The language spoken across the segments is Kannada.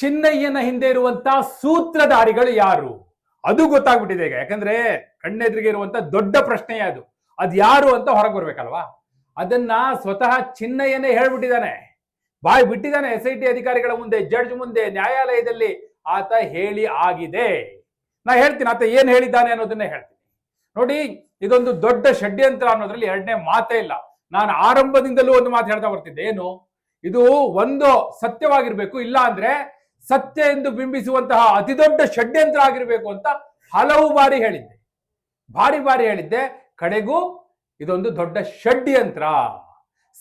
ಚಿನ್ನಯ್ಯನ ಹಿಂದೆ ಇರುವಂತ ಸೂತ್ರಧಾರಿಗಳು ಯಾರು? ಅದು ಗೊತ್ತಾಗ್ಬಿಟ್ಟಿದೆ ಈಗ. ಯಾಕಂದ್ರೆ ಕಣ್ಣೆದುರಿಗೆ ಇರುವಂತ ದೊಡ್ಡ ಪ್ರಶ್ನೆ ಅದು. ಅದು ಯಾರು ಅಂತ ಹೊರಗೆ ಬರ್ಬೇಕಲ್ವಾ? ಅದನ್ನ ಸ್ವತಃ ಚಿನ್ನಯ್ಯನೇ ಹೇಳ್ಬಿಟ್ಟಿದ್ದಾನೆ. ಬಾಯ್ ಬಿಟ್ಟಿದ್ದಾನೆ ಎಸ್ ಐ ಟಿ ಅಧಿಕಾರಿಗಳ ಮುಂದೆ, ಜಡ್ಜ್ ಮುಂದೆ, ನ್ಯಾಯಾಲಯದಲ್ಲಿ. ಆತ ಹೇಳಿ ಆಗಿದೆ. ನಾ ಹೇಳ್ತೀನಿ, ಆತ ಏನ್ ಹೇಳಿದ್ದಾನೆ ಅನ್ನೋದನ್ನೇ ಹೇಳ್ತೀನಿ. ನೋಡಿ, ಇದೊಂದು ದೊಡ್ಡ ಷಡ್ಯಂತ್ರ ಅನ್ನೋದ್ರಲ್ಲಿ ಎರಡನೇ ಮಾತೇ ಇಲ್ಲ. ನಾನು ಆರಂಭದಿಂದಲೂ ಒಂದು ಮಾತು ಹೇಳ್ತಾ ಬರ್ತಿದ್ದೆ. ಏನು? ಇದು ಒಂದು ಸತ್ಯವಾಗಿರ್ಬೇಕು, ಇಲ್ಲ ಅಂದ್ರೆ ಸತ್ಯ ಎಂದು ಬಿಂಬಿಸುವಂತಹ ಅತಿದೊಡ್ಡ ಷಡ್ಯಂತ್ರ ಆಗಿರಬೇಕು ಅಂತ ಹಲವು ಬಾರಿ ಹೇಳಿದ್ದೆ. ಬಾರಿ ಬಾರಿ ಹೇಳಿದ್ದೆ. ಕಡೆಗೂ ಇದೊಂದು ದೊಡ್ಡ ಷಡ್ಯಂತ್ರ.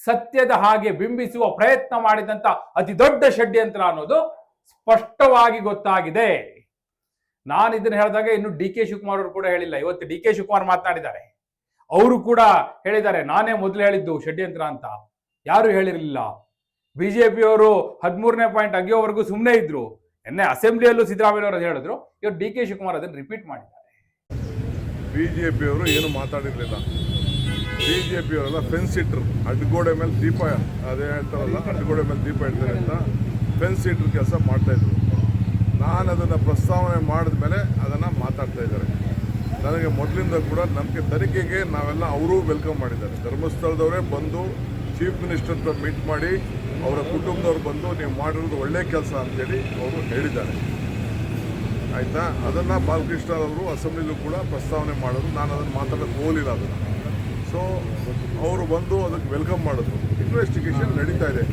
ಸತ್ಯದ ಹಾಗೆ ಬಿಂಬಿಸುವ ಪ್ರಯತ್ನ ಮಾಡಿದಂತ ಅತಿ ದೊಡ್ಡ ಷಡ್ಯಂತ್ರ ಅನ್ನೋದು ಸ್ಪಷ್ಟವಾಗಿ ಗೊತ್ತಾಗಿದೆ. ನಾನು ಇದನ್ನು ಹೇಳಿದಾಗ ಇನ್ನು ಡಿ ಕೆ ಶಿವಕುಮಾರ್ ಅವರು ಕೂಡ ಹೇಳಿಲ್ಲ. ಇವತ್ತು ಡಿ ಕೆ ಶಿವಕುಮಾರ್ ಮಾತನಾಡಿದ್ದಾರೆ. ಅವರು ಕೂಡ ಹೇಳಿದ್ದಾರೆ, ನಾನೇ ಮೊದಲು ಹೇಳಿದ್ದು ಷಡ್ಯಂತ್ರ ಅಂತ. ಯಾರು ಹೇಳಿರಲಿಲ್ಲ. ಬಿಜೆಪಿಯವರು ಹದಿಮೂರನೇ ಪಾಯಿಂಟ್ ಅಗಿಯೋವರೆಗೂ ಸುಮ್ಮನೆ ಇದ್ರು. ನಿನ್ನೆ ಅಸೆಂಬ್ಲಿಯಲ್ಲೂ ಸಿದ್ದರಾಮಯ್ಯ ಅವರು ಹೇಳಿದ್ರು. ಇವರು ಡಿ ಕೆ ಶಿವಕುಮಾರ್ ಅದನ್ನು ರಿಪೀಟ್ ಮಾಡಿದ್ದಾರೆ. ಬಿ ಜೆ ಪಿಯವರು ಏನು ಮಾತಾಡಿರಲಿಲ್ಲ. ಬಿ ಜೆ ಪಿಯವರೆಲ್ಲ ಫೆನ್ಸ್ ಇಟ್ರು ಅಡ್ಗೋಡೆ ಮೇಲೆ ದೀಪ, ಅದೇ ಹೇಳ್ತಾರಲ್ಲ, ಅಡ್ಗೋಡೆ ಮೇಲೆ ದೀಪ ಇಡ್ತಾರೆ ಅಂತ ಫೆನ್ಸ್ ಇಟ್ರು ಕೆಲಸ ಮಾಡ್ತಾಯಿದ್ರು ನಾನು ಅದನ್ನು ಪ್ರಸ್ತಾವನೆ ಮಾಡಿದ ಮೇಲೆ ಅದನ್ನು ಮಾತಾಡ್ತಾ ಇದ್ದಾರೆ. ನನಗೆ ಮೊದಲಿಂದ ಕೂಡ ನಮಗೆ ತನಿಖೆಗೆ ನಾವೆಲ್ಲ ಅವರೂ ವೆಲ್ಕಮ್ ಮಾಡಿದ್ದಾರೆ. ಧರ್ಮಸ್ಥಳದವರೇ ಬಂದು ಚೀಫ್ ಮಿನಿಸ್ಟರ್ ಹತ್ರ ಮೀಟ್ ಮಾಡಿ ಅವರ ಕುಟುಂಬದವ್ರು ಬಂದು ನೀವು ಮಾಡಿರೋದು ಒಳ್ಳೆ ಕೆಲಸ ಅಂತೇಳಿ ಅವರು ಹೇಳಿದ್ದಾರೆ. ಆಯಿತಾ? ಅದನ್ನು ಬಾಲಕೃಷ್ಣ ಅವರು ಅಸೆಂಬ್ಲಿಲೂ ಕೂಡ ಪ್ರಸ್ತಾವನೆ ಮಾಡೋದು ನಾನು ಅದನ್ನು ಮಾತಾಡೋಕ್ಕೆ ಹೋಗಲಿಲ್ಲ ಅದನ್ನು. ಸೊ ಅವರು ಬಂದು ಅದಕ್ಕೆ ವೆಲ್ಕಮ್ ಮಾಡಿದ್ರು. ಇನ್ವೆಸ್ಟಿಗೇಷನ್ ನಡೀತಾ ಇದೆ.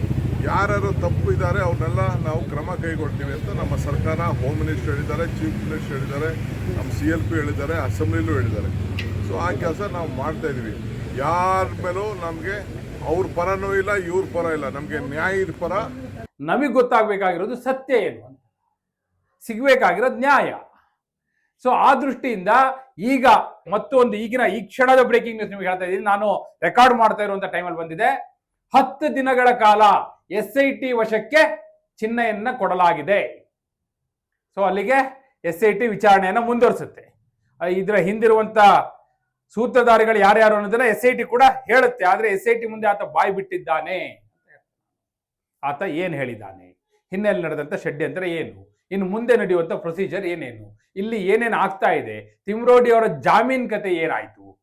ಯಾರ್ಯಾರು ತಪ್ಪು ಇದ್ದಾರೆ ಅವ್ರನ್ನೆಲ್ಲ ನಾವು ಕ್ರಮ ಕೈಗೊಳ್ತೀವಿ ಅಂತ ನಮ್ಮ ಸರ್ಕಾರ ಹೋಮ್ ಮಿನಿಸ್ಟರ್ ಹೇಳಿದ್ದಾರೆ ಚೀಫ್ ಮಿನಿಸ್ಟರ್ ಹೇಳಿದ್ದಾರೆ, ನಮ್ಮ ಸಿ ಎಲ್ ಪಿ ಹೇಳಿದ್ದಾರೆ ಅಸೆಂಬ್ಲಿಲೂ ಹೇಳಿದ್ದಾರೆ. ಸೊ ಆ ಕೆಲಸ ನಾವು ಮಾಡ್ತಾಯಿದ್ದೀವಿ ಯಾರ ಮೇಲೂ ನಮಗೆ ಅವ್ರ ಪರನೂ ಇಲ್ಲ, ಇವ್ರ ಪರ ಇಲ್ಲ. ನಮಗೆ ನ್ಯಾಯದ ಪರ ನಮಗೆ ಗೊತ್ತಾಗಬೇಕಾಗಿರೋದು ಸತ್ಯ ಏನು ಅಂತ. ಸಿಗಬೇಕಾಗಿರೋದು ನ್ಯಾಯ. ಸೊ ಆ ದೃಷ್ಟಿಯಿಂದ ಈಗ ಮತ್ತೊಂದು ಈಗಿನ ಈ ಕ್ಷಣದ ಬ್ರೇಕಿಂಗ್ ನ್ಯೂಸ್ ನಿಮಗೆ ಹೇಳ್ತಾ ಇದ್ದೀನಿ. ನಾನು ರೆಕಾರ್ಡ್ ಮಾಡ್ತಾ ಇರುವಂತ ಟೈಮಲ್ಲಿ ಬಂದಿದೆ. ಹತ್ತು ದಿನಗಳ ಕಾಲ ಎಸ್ ಐ ಟಿ ವಶಕ್ಕೆ ಚಿಹ್ನೆಯನ್ನ ಕೊಡಲಾಗಿದೆ. ಸೊ ಅಲ್ಲಿಗೆ ಎಸ್ ಐ ಟಿ ವಿಚಾರಣೆಯನ್ನು ಮುಂದುವರಿಸುತ್ತೆ. ಇದರ ಹಿಂದಿರುವಂತ ಸೂತ್ರಧಾರಿಗಳು ಯಾರ್ಯಾರು ಅನ್ನೋದನ್ನ ಎಸ್ ಐ ಟಿ ಕೂಡ ಹೇಳುತ್ತೆ. ಆದ್ರೆ ಎಸ್ ಐ ಟಿ ಮುಂದೆ ಆತ ಬಾಯಿ ಬಿಟ್ಟಿದ್ದಾನೆ ಆತ ಏನ್ ಹೇಳಿದ್ದಾನೆ? ಹಿನ್ನೆಲೆ ನಡೆದಂತ ಷಡ್ಯಂತ್ರ ಏನು? ಇನ್ನು ಮುಂದೆ ನಡೆಯುವಂತ ಪ್ರೊಸೀಜರ್ ಏನೇನು? ಇಲ್ಲಿ ಏನೇನು ಆಗ್ತಾ ಇದೆ? ತಿಮ್ರೋಡಿ ಅವರ ಜಾಮೀನ್ ಕತೆ ಏನಾಯ್ತು?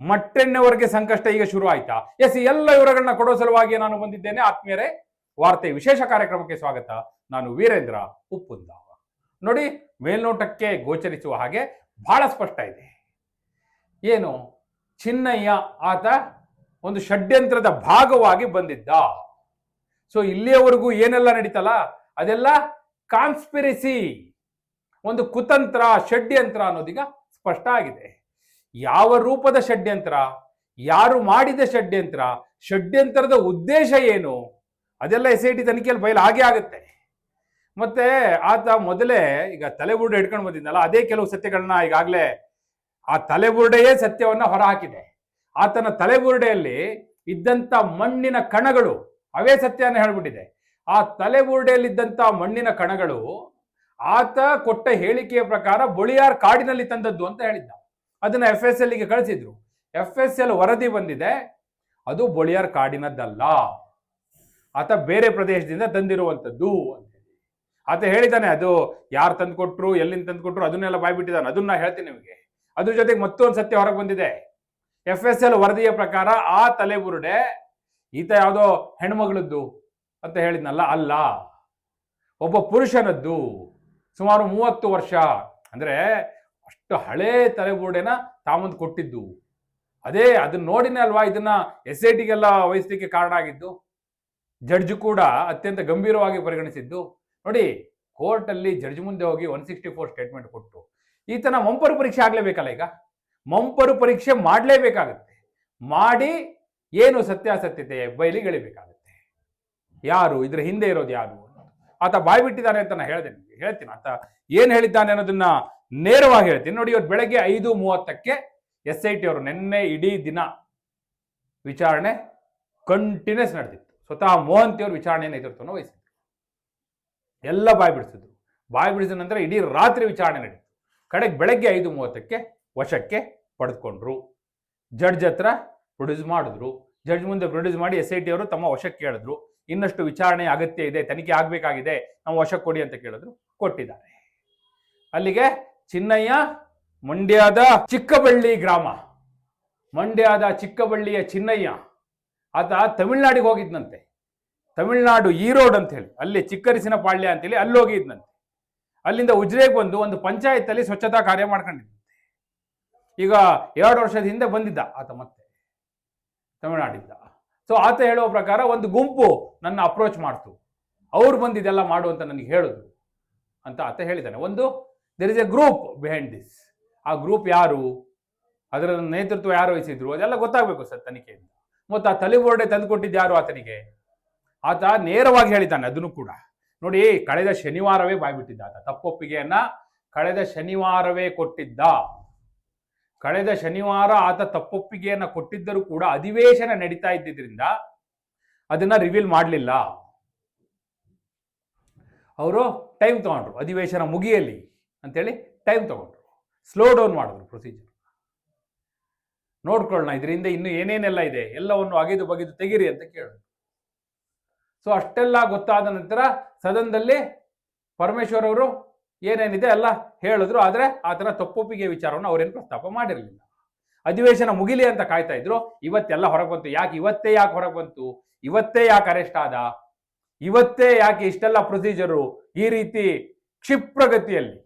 ಮಟ್ಟೆಣ್ಣವರೆಗೆ ಸಂಕಷ್ಟ ಈಗ ಶುರು ಆಯ್ತಾ? ಎಸ್ ಎಲ್ಲ ವಿವರಗಳನ್ನ ಕೊಡೋ ಸಲುವಾಗಿ ನಾನು ಬಂದಿದ್ದೇನೆ. ಆತ್ಮೀಯರೇ, ವಾರ್ತೆ ವಿಶೇಷ ಕಾರ್ಯಕ್ರಮಕ್ಕೆ ಸ್ವಾಗತ. ನಾನು ವೀರೇಂದ್ರ ಉಪ್ಪುಂದಾವ. ನೋಡಿ, ಮೇಲ್ನೋಟಕ್ಕೆ ಗೋಚರಿಸುವ ಹಾಗೆ ಬಹಳ ಸ್ಪಷ್ಟ ಇದೆ. ಏನು? ಚಿನ್ನಯ್ಯ ಆತ ಒಂದು ಷಡ್ಯಂತ್ರದ ಭಾಗವಾಗಿ ಬಂದಿದ್ದ. ಸೊ ಇಲ್ಲಿಯವರೆಗೂ ಏನೆಲ್ಲ ನಡೀತಲ್ಲ? ಅದೆಲ್ಲ ಕಾನ್ಸ್ಪಿರಸಿ ಒಂದು ಕುತಂತ್ರ, ಷಡ್ಯಂತ್ರ ಅನ್ನೋದೀಗ ಸ್ಪಷ್ಟ ಆಗಿದೆ. ಯಾವ ರೂಪದ ಷಡ್ಯಂತ್ರ? ಯಾರು ಮಾಡಿದ ಷಡ್ಯಂತ್ರ? ಷಡ್ಯಂತ್ರದ ಉದ್ದೇಶ ಏನು? ಅದೆಲ್ಲ ಎಸ್ ಐ ಟಿ ತನಿಖೆಯಲ್ಲಿ ಬಯಲು ಹಾಗೆ ಆಗುತ್ತೆ. ಮತ್ತೆ ಆತ ಮೊದಲೇ ಈಗ ತಲೆಬುರುಡು ಹಿಡ್ಕೊಂಡು ಬಂದಿದ್ದಲ್ಲ, ಅದೇ ಕೆಲವು ಸತ್ಯಗಳನ್ನ ಈಗಾಗಲೇ ಆ ತಲೆಬುರುಡೆಯೇ ಸತ್ಯವನ್ನ ಹೊರಹಾಕಿದೆ. ಆತನ ತಲೆಬುರುಡೆಯಲ್ಲಿ ಇದ್ದಂತ ಮಣ್ಣಿನ ಕಣಗಳು ಅವೇ ಸತ್ಯವನ್ನು ಹೇಳ್ಬಿಟ್ಟಿದೆ. ಆ ತಲೆಬುರುಡೆಯಲ್ಲಿದ್ದಂಥ ಮಣ್ಣಿನ ಕಣಗಳು ಆತ ಕೊಟ್ಟ ಹೇಳಿಕೆಯ ಪ್ರಕಾರ ಬೊಳಿಯಾರ್ ಕಾಡಿನಲ್ಲಿ ತಂದದ್ದು ಅಂತ ಹೇಳಿದ್ದ. ಅದನ್ನ ಎಫ್ ಎಸ್ ಎಲ್ಗೆ ಕಳಿಸಿದ್ರು. ಎಫ್ ಎಸ್ ಎಲ್ ವರದಿ ಬಂದಿದೆ. ಅದು ಬೊಳಿಯಾರ್ ಕಾಡಿನದ್ದಲ್ಲ. ಆತ ಬೇರೆ ಪ್ರದೇಶದಿಂದ ತಂದಿರುವಂಥದ್ದು ಅಂತ ಆತ ಹೇಳಿದ್ದಾನೆ, ಅದು ಯಾರು ತಂದ್ಕೊಟ್ರು, ಎಲ್ಲಿಂದ ತಂದ್ಕೊಟ್ರು, ಅದನ್ನೆಲ್ಲ ಬಾಯ್ಬಿಟ್ಟಿದ್ದಾನೆ. ಅದನ್ನ ಹೇಳ್ತೀನಿ ನಿಮಗೆ. ಅದ್ರ ಜೊತೆಗೆ ಮತ್ತೊಂದು ಸತ್ಯ ಹೊರಗೆ ಬಂದಿದೆ. ಎಫ್ ಎಸ್ ಎಲ್ ವರದಿಯ ಪ್ರಕಾರ ಆ ತಲೆಬುರುಡೆ ಈತ ಯಾವುದೋ ಹೆಣ್ಮಗಳದ್ದು ಅಂತ ಹೇಳಿದ್ನಲ್ಲ, ಅಲ್ಲ. ಒಬ್ಬ ಪುರುಷನದ್ದು ಸುಮಾರು ಮೂವತ್ತು ವರ್ಷ. ಅಂದ್ರೆ ಅಷ್ಟು ಹಳೇ ತಲೆಬುರುಡೆನ ತಾಮಂದು ಕೊಟ್ಟಿದ್ದು. ಅದೇ ಅದನ್ನ ನೋಡಿನೇ ಅಲ್ವಾ ಇದನ್ನ ಎಸ್ ಐ ಟಿಗೆಲ್ಲ ವಹಿಸ್ಲಿಕ್ಕೆ ಕಾರಣ ಆಗಿದ್ದು? ಜಡ್ಜ್ ಕೂಡ ಅತ್ಯಂತ ಗಂಭೀರವಾಗಿ ಪರಿಗಣಿಸಿದ್ದು. ನೋಡಿ, ಕೋರ್ಟಲ್ಲಿ ಜಡ್ಜ್ ಮುಂದೆ ಹೋಗಿ ಒನ್ ಸಿಕ್ಸ್ಟಿ ಫೋರ್ ಸ್ಟೇಟ್ಮೆಂಟ್ ಕೊಟ್ಟು. ಈತನ ಮಂಪರು ಪರೀಕ್ಷೆ ಆಗಲೇಬೇಕಲ್ಲ ಈಗ? ಮಂಪರು ಪರೀಕ್ಷೆ ಮಾಡಲೇಬೇಕಾಗತ್ತೆ. ಮಾಡಿ ಏನು ಸತ್ಯಾಸತ್ಯತೆ ಬಯಲಿಗಳಿಬೇಕಾಗುತ್ತೆ ಯಾರು? ಇದ್ರ ಹಿಂದೆ ಇರೋದು ಯಾರು ಆತ ಬಾಯ್ ಬಿಟ್ಟಿದ್ದಾನೆ ಅಂತ ನಾನು ಹೇಳ್ದೆ ನಿಮಗೆ, ಹೇಳ್ತೀನಿ. ಆತ ಏನು ಹೇಳಿದ್ದಾನೆ ಅನ್ನೋದನ್ನ ನೇರವಾಗಿ ಹೇಳ್ತೀನಿ. ನೋಡಿ, ಇವತ್ತು ಬೆಳಗ್ಗೆ ಐದು ಮೂವತ್ತಕ್ಕೆ ಎಸ್ ಐ ಟಿ ಅವರು ನಿನ್ನೆ ಇಡೀ ದಿನ ವಿಚಾರಣೆ ಕಂಟಿನ್ಯೂಸ್ ನಡೆದಿತ್ತು. ಸ್ವತಃ ಮೋಹಂತಿಯವರು ವಿಚಾರಣೆ ನೇತೃತ್ವವನ್ನು ವಹಿಸಿದ್ರು ಎಲ್ಲ ಬಾಯ್ ಬಿಡಿಸಿದ್ರು. ಬಾಯ್ ಬಿಡಿಸಿದ ನಂತರ ಇಡೀ ರಾತ್ರಿ ವಿಚಾರಣೆ ನಡೀತು ಕಡೆಗೆ ಬೆಳಗ್ಗೆ ಐದು ಮೂವತ್ತಕ್ಕೆ ವಶಕ್ಕೆ ಪಡೆದುಕೊಂಡ್ರು. ಜಡ್ಜ್ ಹತ್ರ ಪ್ರೊಡ್ಯೂಸ್ ಮಾಡಿದ್ರು. ಜಡ್ಜ್ ಮುಂದೆ ಪ್ರೊಡ್ಯೂಸ್ ಮಾಡಿ ಎಸ್ ಐ ಟಿ ಅವರು ತಮ್ಮ ವಶಕ್ಕೆ ಕೇಳಿದ್ರು ಇನ್ನಷ್ಟು ವಿಚಾರಣೆ ಅಗತ್ಯ ಇದೆ, ತನಿಖೆ ಆಗಬೇಕಾಗಿದೆ, ನಾವು ವಶಕ್ಕೆ ಕೊಡಿ ಅಂತ ಕೇಳಿದ್ರು. ಕೊಟ್ಟಿದ್ದಾರೆ. ಅಲ್ಲಿಗೆ ಚಿನ್ನಯ್ಯ ಮಂಡ್ಯದ ಚಿಕ್ಕಬಳ್ಳಿ ಗ್ರಾಮ, ಮಂಡ್ಯದ ಚಿಕ್ಕಬಳ್ಳಿಯ ಚಿನ್ನಯ್ಯ, ಆತ ತಮಿಳ್ನಾಡಿಗೆ ಹೋಗಿದ್ನಂತೆ. ತಮಿಳ್ನಾಡು ಈರೋಡ್ ಅಂತ ಹೇಳಿ, ಅಲ್ಲಿ ಚಿಕ್ಕರಿಸಿನ ಪಾಳ್ಯ ಅಂತೇಳಿ ಅಲ್ಲಿ ಹೋಗಿದ್ನಂತೆ ಅಲ್ಲಿಂದ ಉಜ್ರೆಗೆ ಬಂದು ಒಂದು ಪಂಚಾಯತ್ ಅಲ್ಲಿ ಸ್ವಚ್ಛತಾ ಕಾರ್ಯ ಮಾಡ್ಕೊಂಡಿದ್ದೆ. ಈಗ ಎರಡು ವರ್ಷದ ಹಿಂದೆ ಬಂದಿದ್ದ ಆತ ಮತ್ತೆ ತಮಿಳ್ನಾಡಿಂದ. ಸೊ ಆತ ಹೇಳುವ ಪ್ರಕಾರ ಒಂದು ಗುಂಪು ನನ್ನ ಅಪ್ರೋಚ್ ಮಾಡ್ತು. ಅವ್ರು ಬಂದಿದೆಲ್ಲ ಮಾಡು ಅಂತ ನನಗೆ ಹೇಳಿದ್ರು ಅಂತ ಆತ ಹೇಳಿದ್ದಾನೆ ಒಂದು there is a group behind this ಆ ಗ್ರೂಪ್ ಯಾರು? ಅದರ ನೇತೃತ್ವ ಯಾರು ವಹಿಸಿದ್ರು? ಅದೆಲ್ಲ ಗೊತ್ತಾಗಬೇಕು ಸರ್ ತನಿಖೆಯಿಂದ. ಮತ್ತು ಆ ತಲೆಬೋರ್ಡೆ ತಂದುಕೊಟ್ಟಿದ್ದು ಯಾರು ಆತನಿಗೆ? ಆತ ನೇರವಾಗಿ ಹೇಳಿದ್ದಾನೆ ಅದನ್ನು ಕೂಡ. ನೋಡಿ, ಕಳೆದ ಶನಿವಾರವೇ ಬಾಯ್ಬಿಟ್ಟಿದ್ದ ಆತ. ತಪ್ಪೊಪ್ಪಿಗೆಯನ್ನ ಕಳೆದ ಶನಿವಾರವೇ ಕೊಟ್ಟಿದ್ದ. ಕಳೆದ ಶನಿವಾರ ಆತ ತಪ್ಪೊಪ್ಪಿಗೆಯನ್ನ ಕೊಟ್ಟಿದ್ದರೂ ಕೂಡ ಅಧಿವೇಶನ ನಡೀತಾ ಇದ್ದಿದ್ರಿಂದ ಅದನ್ನ ರಿವೀಲ್ ಮಾಡಲಿಲ್ಲ. ಅವರು ಟೈಮ್ ತಗೊಂಡ್ರು, ಅಧಿವೇಶನ ಮುಗಿಯಲಿ ಅಂತೇಳಿ ಟೈಮ್ ತಗೊಂಡ್ರು. ಸ್ಲೋ ಡೌನ್ ಮಾಡಿದ್ರು ಪ್ರೊಸೀಜರ್ ನೋಡ್ಕೊಳ್ಳೋಣ, ಇದರಿಂದ ಇನ್ನು ಏನೇನೆಲ್ಲ ಇದೆ? ಎಲ್ಲವನ್ನು ಅಗೆದು ಬಗೆದು ತೆಗಿರಿ ಅಂತ ಕೇಳಿದ್ರು. ಸೊ ಅಷ್ಟೆಲ್ಲ ಗೊತ್ತಾದ ನಂತರ ಸದನದಲ್ಲಿ ಪರಮೇಶ್ವರ್ ಅವರು ಏನೇನಿದೆ ಎಲ್ಲ ಹೇಳಿದ್ರು, ಆದರೆ ಆತನ ತಪ್ಪೊಪ್ಪಿಗೆ ವಿಚಾರವನ್ನು ಅವರೇನು ಪ್ರಸ್ತಾಪ ಮಾಡಿರಲಿಲ್ಲ. ಅಧಿವೇಶನ ಮುಗಿಲಿ ಅಂತ ಕಾಯ್ತಾ ಇದ್ರು, ಇವತ್ತೆಲ್ಲ ಹೊರಗೆ ಬಂತು. ಯಾಕೆ ಇವತ್ತೇ ಯಾಕೆ ಹೊರಗೆ ಬಂತು? ಇವತ್ತೇ ಯಾಕೆ ಅರೆಸ್ಟ್ ಆದ? ಇವತ್ತೇ ಯಾಕೆ ಇಷ್ಟೆಲ್ಲ ಪ್ರೊಸೀಜರು ಈ ರೀತಿ ಕ್ಷಿಪ್ರಗತಿಯಲ್ಲಿ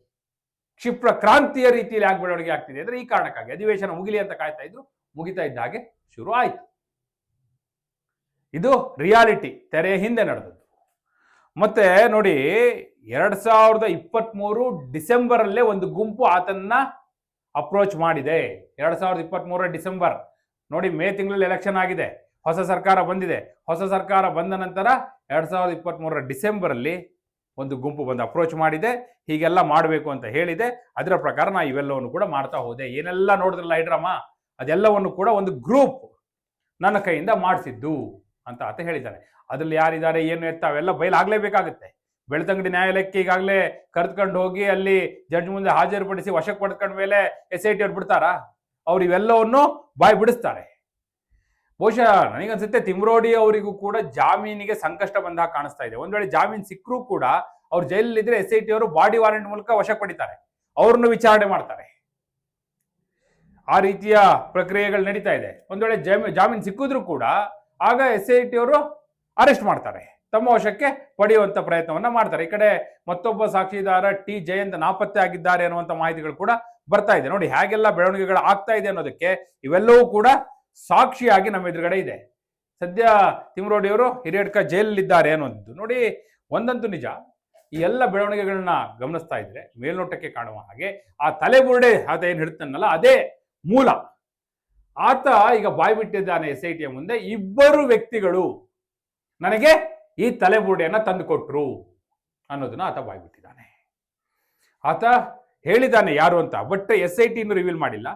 ಕ್ಷಿಪ್ರ ಕ್ರಾಂತಿಯ ರೀತಿಯಲ್ಲಿ ಯಾಕೆ ಬೆಳವಣಿಗೆ ಆಗ್ತಿದೆ. ಅಂದ್ರೆ ಈ ಕಾರಣಕ್ಕಾಗಿ ಅಧಿವೇಶನ ಮುಗಿಲಿ ಅಂತ ಕಾಯ್ತಾ ಇದ್ರು, ಮುಗಿತಾ ಇದ್ದ ಹಾಗೆ ಶುರು ಆಯ್ತು. ಇದು ರಿಯಾಲಿಟಿ ತೆರೆಯ ಹಿಂದೆ ನಡೆದದ್ದು. ಮತ್ತೆ ನೋಡಿ, ಎರಡ್ ಸಾವಿರದ ಇಪ್ಪತ್ತ್ಮೂರು ಡಿಸೆಂಬರ್ ಅಲ್ಲೇ ಒಂದು ಗುಂಪು ಆತನ್ನ ಅಪ್ರೋಚ್ ಮಾಡಿದೆ. ಎರಡ್ ಸಾವಿರದ ಇಪ್ಪತ್ತ್ಮೂರರ ಡಿಸೆಂಬರ್. ನೋಡಿ, ಮೇ ತಿಂಗಳಲ್ಲಿ ಎಲೆಕ್ಷನ್ ಆಗಿದೆ. ಹೊಸ ಸರ್ಕಾರ ಬಂದಿದೆ. ಹೊಸ ಸರ್ಕಾರ ಬಂದ ನಂತರ ಎರಡ್ ಸಾವಿರದ ಇಪ್ಪತ್ತ್ಮೂರರ ಡಿಸೆಂಬರ್ ಅಲ್ಲಿ ಒಂದು ಗುಂಪು ಬಂದು ಅಪ್ರೋಚ್ ಮಾಡಿದೆ. ಹೀಗೆಲ್ಲ ಮಾಡಬೇಕು ಅಂತ ಹೇಳಿದೆ. ಅದರ ಪ್ರಕಾರ ನಾ ಇವೆಲ್ಲವನ್ನು ಕೂಡ ಮಾಡ್ತಾ ಹೋದೆ. ಏನೆಲ್ಲ ನೋಡಿದ್ರಲ್ಲ ಹೈಡ್ರಾಮ? ಅದೆಲ್ಲವನ್ನು ಕೂಡ ಒಂದು ಗ್ರೂಪ್ ನನ್ನ ಕೈಯಿಂದ ಮಾಡಿಸಿದ್ದು. ಅಂತ ಆತ ಹೇಳಿದ್ದಾರೆ ಅದ್ರಲ್ಲಿ ಯಾರಿದ್ದಾರೆ, ಏನು ಎತ್ತ, ಅವೆಲ್ಲ ಬಯಲಾಗಲೇಬೇಕಾಗುತ್ತೆ. ಬೆಳ್ತಂಗಡಿ ನ್ಯಾಯಾಲಯಕ್ಕೆ ಈಗಾಗಲೇ ಕರೆದುಕೊಂಡು ಹೋಗಿ ಅಲ್ಲಿ ಜಡ್ಜ್ ಮುಂದೆ ಹಾಜರುಪಡಿಸಿ ವಶಕ್ಕೆ ಪಡೆದುಕೊಂಡ ಮೇಲೆ ಎಸ್ ಐ ಟಿ ಅವ್ರು ಬಿಡ್ತಾರಾ? ಅವ್ರು ಇವೆಲ್ಲವನ್ನು ಬಾಯಿ ಬಿಡಿಸ್ತಾರೆ. ಬಹುಶಃ ನನಗನ್ಸುತ್ತೆ ತಿಮ್ರೋಡಿ ಅವರಿಗೂ ಕೂಡ ಜಾಮೀನಿಗೆ ಸಂಕಷ್ಟ ಬಂದಾಗ ಕಾಣಿಸ್ತಾ ಇದೆ. ಒಂದ್ ವೇಳೆ ಜಾಮೀನು ಸಿಕ್ಕರೂ ಕೂಡ ಅವ್ರು ಜೈಲಲ್ಲಿದ್ರೆ ಎಸ್ ಐ ಟಿ ಅವರು ಬಾಡಿ ವಾರೆಂಟ್ ಮೂಲಕ ವಶಕ್ಕೆ ಪಡಿತಾರೆ. ಅವ್ರನ್ನು ವಿಚಾರಣೆ ಮಾಡ್ತಾರೆ. ಆ ರೀತಿಯ ಪ್ರಕ್ರಿಯೆಗಳು ನಡೀತಾ ಇದೆ. ಒಂದ್ ವೇಳೆ ಜಾಮೀನು ಸಿಕ್ಕಿದ್ರು ಕೂಡ ಆಗ ಎಸ್ ಐ ಟಿ ಅವರು ಅರೆಸ್ಟ್ ಮಾಡ್ತಾರೆ. ತಮ್ಮ ವಶಕ್ಕೆ ಪಡೆಯುವಂತ ಪ್ರಯತ್ನವನ್ನ ಮಾಡ್ತಾರೆ. ಈ ಕಡೆ ಮತ್ತೊಬ್ಬ ಸಾಕ್ಷಿದಾರ ಟಿ ಜಯಂತ್ ನಾಪತ್ತೆ ಆಗಿದ್ದಾರೆ ಅನ್ನುವಂಥ ಮಾಹಿತಿಗಳು ಕೂಡ ಬರ್ತಾ ಇದೆ. ನೋಡಿ, ಹೇಗೆಲ್ಲ ಬೆಳವಣಿಗೆಗಳು ಆಗ್ತಾ ಇದೆ ಅನ್ನೋದಕ್ಕೆ ಇವೆಲ್ಲವೂ ಕೂಡ ಸಾಕ್ಷಿಯಾಗಿ ನಮ್ಮ ಎದುರುಗಡೆ ಇದೆ. ಸದ್ಯ ತಿಮ್ರೋಡಿ ಅವರು ಹಿರಿಯಡ್ಕ ಜೈಲಲ್ಲಿದ್ದಾರೆ ಅನ್ನೋದು. ನೋಡಿ, ಒಂದಂತೂ ನಿಜ. ಈ ಎಲ್ಲ ಬೆಳವಣಿಗೆಗಳನ್ನ ಗಮನಿಸ್ತಾ ಇದ್ರೆ ಮೇಲ್ನೋಟಕ್ಕೆ ಕಾಣುವ ಹಾಗೆ ಆ ತಲೆಬುರುಡೆ ಅದೇನು ಹಿಡ್ತಾನಲ್ಲ ಅದೇ ಮೂಲ. ಆತ ಈಗ ಬಾಯ್ ಬಿಟ್ಟಿದ್ದಾನೆ ಎಸ್ ಐ ಟಿಯ ಮುಂದೆ. ಇಬ್ಬರು ವ್ಯಕ್ತಿಗಳು ನನಗೆ ಈ ತಲೆಬುರುಡೆಯನ್ನು ತಂದುಕೊಟ್ರು ಅನ್ನೋದನ್ನ ಆತ ಬಾಯ್ ಬಿಟ್ಟಿದ್ದಾನೆ ಆತ ಹೇಳಿದ್ದಾನೆ ಯಾರು ಅಂತ ಬಟ್ ಎಸ್ ಐ ಟಿನೂ ರಿವೀಲ್ ಮಾಡಿಲ್ಲ.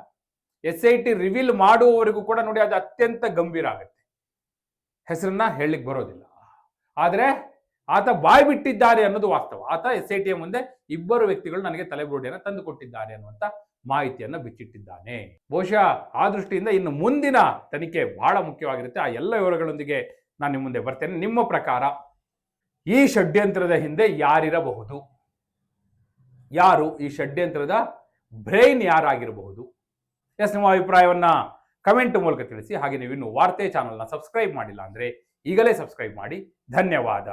ಎಸ್ ಐ ಟಿ ರಿವೀಲ್ ಮಾಡುವವರೆಗೂ ಕೂಡ ನೋಡಿ ಅದು ಅತ್ಯಂತ ಗಂಭೀರ ಆಗುತ್ತೆ. ಹೆಸರನ್ನ ಹೇಳಲಿಕ್ಕೆ ಬರೋದಿಲ್ಲ. ಆದರೆ ಆತ ಬಾಯ್ ಬಿಟ್ಟಿದ್ದಾರೆ ಅನ್ನೋದು ವಾಸ್ತವ. ಆತ ಎಸ್ ಐ ಟಿಯ ಮುಂದೆ ಇಬ್ಬರು ವ್ಯಕ್ತಿಗಳು ನನಗೆ ತಲೆಬುರುಡಿಯನ್ನು ತಂದು ಕೊಟ್ಟಿದ್ದಾರೆ ಅನ್ನುವಂಥ ಮಾಹಿತಿಯನ್ನು ಬಿಚ್ಚಿಟ್ಟಿದ್ದಾನೆ. ಬಹುಶಃ ಆ ದೃಷ್ಟಿಯಿಂದ ಇನ್ನು ಮುಂದಿನ ತನಿಖೆ ಬಹಳ ಮುಖ್ಯವಾಗಿರುತ್ತೆ. ಆ ಎಲ್ಲ ವಿವರಗಳೊಂದಿಗೆ ನಾನು ನಿಮ್ಮ ಮುಂದೆ ಬರ್ತೇನೆ. ನಿಮ್ಮ ಪ್ರಕಾರ ಈ ಷಡ್ಯಂತ್ರದ ಹಿಂದೆ ಯಾರಿರಬಹುದು? ಯಾರು ಈ ಷಡ್ಯಂತ್ರದ ಬ್ರೈನ್ ಯಾರಾಗಿರಬಹುದು? ಎಸ್, ನಿಮ್ಮ ಅಭಿಪ್ರಾಯವನ್ನ ಕಮೆಂಟ್ ಮೂಲಕ ತಿಳಿಸಿ. ಹಾಗೆ ನೀವು ಇನ್ನು ವಾರ್ತೆ ಚಾನಲ್ನ ಸಬ್ಸ್ಕ್ರೈಬ್ ಮಾಡಿಲ್ಲ ಅಂದ್ರೆ ಈಗಲೇ ಸಬ್ಸ್ಕ್ರೈಬ್ ಮಾಡಿ. ಧನ್ಯವಾದ.